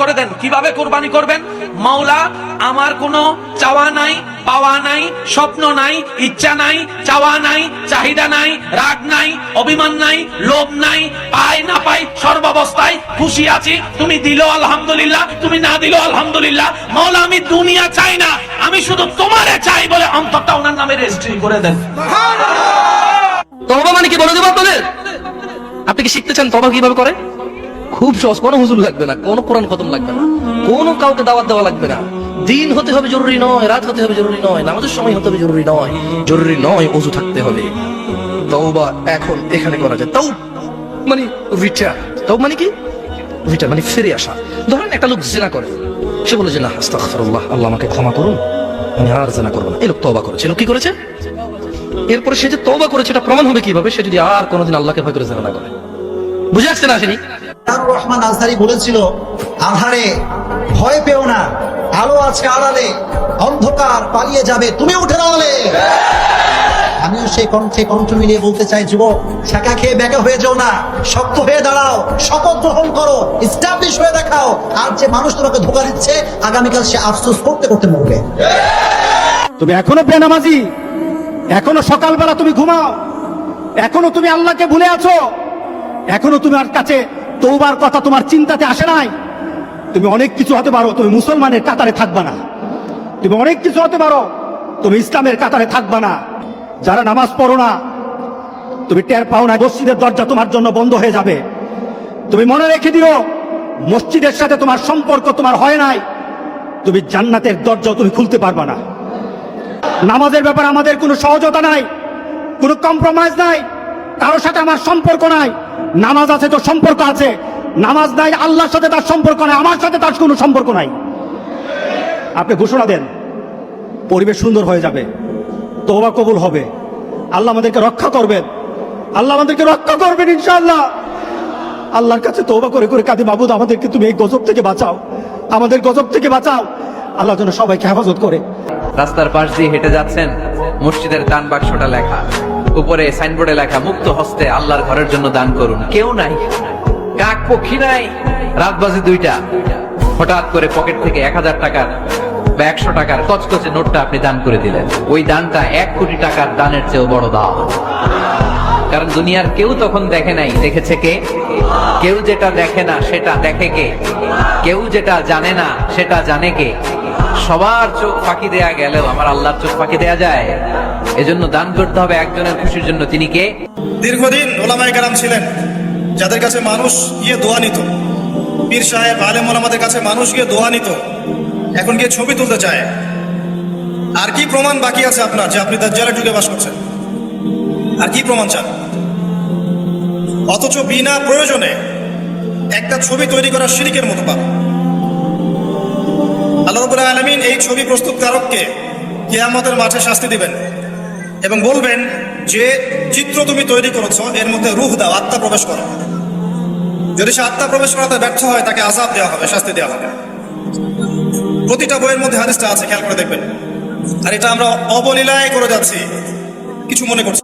করে দেন। কীভাবে কোরবানি করবেন? মাওলা, আমার কোনো চাওয়া নাই, পাওয়া নাই, স্বপ্ন নাই, ইচ্ছা নাই, চাওয়া নাই, চাহিদা নাই, রাগ নাই, অভিমান নাই, লোভ নাই, পাই না পাই, সর্বাবস্থায় খুশি আছি। তুমি দিলো আলহামদুলিল্লাহ, তুমি না দিলো আলহামদুলিল্লাহ। মাওলা, আমি দুনিয়া চাই না, আমি শুধু তোমারে চাই বলে অন্তরটা ওনার নামে রেজিস্ট্রি করে দেন। তবা মানে কি বলে দেবো আপনাদের? আপনি কি শিখতে চান তবা কীভাবে করে? খুব সহজ, কোনো হুজুর লাগবে না, কোনো কোরআন খতম লাগবে না, কোনো কাউকে দাওয়াত দেওয়া লাগবে না। দিন হতে হবে জরুরি নয়, রাত হতে হবে জরুরি নয়, নামাজের সময় হতে হবে জরুরি নয় জরুরি নয় অজু থাকতে হবে। তওবা এখন এখানে করা যায়। তাও মানে রিটার্ন তাও মানে কি? রিটার্ন মানে ফিরে আসা। ধরেন একটা লোক জেনা করে। সে বলে যে, না, আস্তাগফিরুল্লাহ, আল্লাহ আমাকে ক্ষমা করুন, আমি আর জেনা করব না। এই লোক তওবা করেছে। লোক কি করেছে? এরপরে সে যে তওবা করেছে, এটা প্রমাণ হবে কীভাবে? সে যদি আর কোনোদিন আল্লাহকে ভয় করে জেনা না করে। বুঝে আসছে না আসেনি? তার রহমান আজহারি বলেছিল, আধারে ভয় পেও না, আলো আছে আড়ালে, অন্ধকার পালিয়ে যাবে, তুমি উঠে দাঁড়ালে আমিও সেই কণ্ঠে কণ্ঠ মিলিয়ে বলতে চাই ছাকা খেয়ে ব্যাকা হয়ে যাও না, শক্ত হয়ে দাঁড়াও, শপথ গ্রহণ করো হয়ে দেখাও, আর যে মানুষ তোমাকে ধোকা দিচ্ছে, আগামীকাল সে আফসোস করতে করতে মরবে। তুমি এখনও বেনামাজি, এখনও সকালবেলা তুমি ঘুমাও, এখনও তুমি আল্লাহকে ভুলে আছো, এখনও তোমার কাছে তৌবার কথা তোমার চিন্তাতে আসে নাই? তুমি অনেক কিছু হতে পারো, তুমি মুসলমানের কাতারে থাকবা না। তুমি অনেক কিছু হতে পারো, তুমি ইসলামের কাতারে থাকবা না। যারা নামাজ পড়ো না, তুমি টের পাও না, মসজিদের দরজা তোমার জন্য বন্ধ হয়ে যাবে। তুমি মনে রেখে দিও, মসজিদের সাথে তোমার সম্পর্ক তোমার হয় নাই। তুমি জান্নাতের দরজাও তুমি খুলতে পারবা না। নামাজের ব্যাপারে আমাদের কোনো সহজতা নাই, কোনো কম্প্রোমাইজ নাই। কারোর সাথে আমার সম্পর্ক নাই। নামাজ আছে তো সম্পর্ক আছে। নামাজ নাই, আল্লাহর সাথে তার সম্পর্ক নাই, আমার সাথে তার কোনো সম্পর্ক নাই। আপনি ঘোষণা দেন, পরিবেশ সুন্দর হয়ে যাবে তোবা কবুল হবে। আল্লাহ আমাদেরকে রক্ষা করবেন। আল্লাহ আমাদেরকে রক্ষা করবেন, ইনশাআল্লাহ। আল্লাহর কাছে তোবা করে করে কাঁদি বাবুদ আমাদেরকে তুমি এই গজব থেকে বাঁচাও। আমাদের গজব থেকে বাঁচাও। আল্লাহ যেন সবাইকে হেফাজত করে। রাস্তার পাশ দিয়ে হেঁটে যাচ্ছেন মসজিদের দান বাক্সটা লেখা। উপরে সাইনবোর্ডে লেখা, মুক্ত হস্তে আল্লাহর ঘরের জন্য দান করুন। কেউ নাই। কাক পক্ষী নাই। রাত বাজে দুইটা। হঠাৎ করে পকেট থেকে এক হাজার টাকার বা একশো টাকার কচকচে নোটটা আপনি দান করে দিলেন। ওই দানটা এক কোটি টাকার দানের চেয়েও বড় দান। কারণ দুনিয়ার কেউ তখন দেখে নাই। দেখেছে কে? কেউ যেটা দেখে না, সেটা দেখে কে? কেউ যেটা জানে না, সেটা জানে কে? সবার চোখ ফাঁকি দেয়া গেলেও আমার আল্লাহর চোখ ফাঁকি দেয়া যায়। এজন্য দান করতে হবে একজনের খুশির জন্য। তিনি কে? দীর্ঘদিন ওলামাই কালাম ছিলেন। যাদের কাছে মানুষ গিয়ে দোয়া নিত। পীর সাহেব, আলেম ওলামাদের কাছে মানুষ গিয়ে দোয়া নিত। এখন গিয়ে ছবি তুলতে চায়। আর কি প্রমাণ বাকি আছে আপনার, যে আপনি তার জেলে ঢুকে বাস করছেন? আর কি প্রমাণ চান? অথচ বিনা প্রয়োজনে একটা ছবি তৈরি করা শিরিকের মতো পান আল্লাহ রবুল্লাহ আলমিন এই ছবি প্রস্তুতকারককে কিয়ামতের মাঠে শাস্তি দিবেন। এবং বলবেন যে চিত্র তুমি তৈরি করেছ, এর মধ্যে রুহ দাও, আত্মা প্রবেশ করো। যদি সে আত্মা প্রবেশ করাতে ব্যর্থ হয়, তাকে আজাব দেওয়া হবে, শাস্তি দেওয়া হবে। প্রতিটা বইয়ের মধ্যে হাদিসটা আছে, খেয়াল করে দেখবেন। আর এটা আমরা অবলীলায় করে যাচ্ছি। কিছু মনে করছি।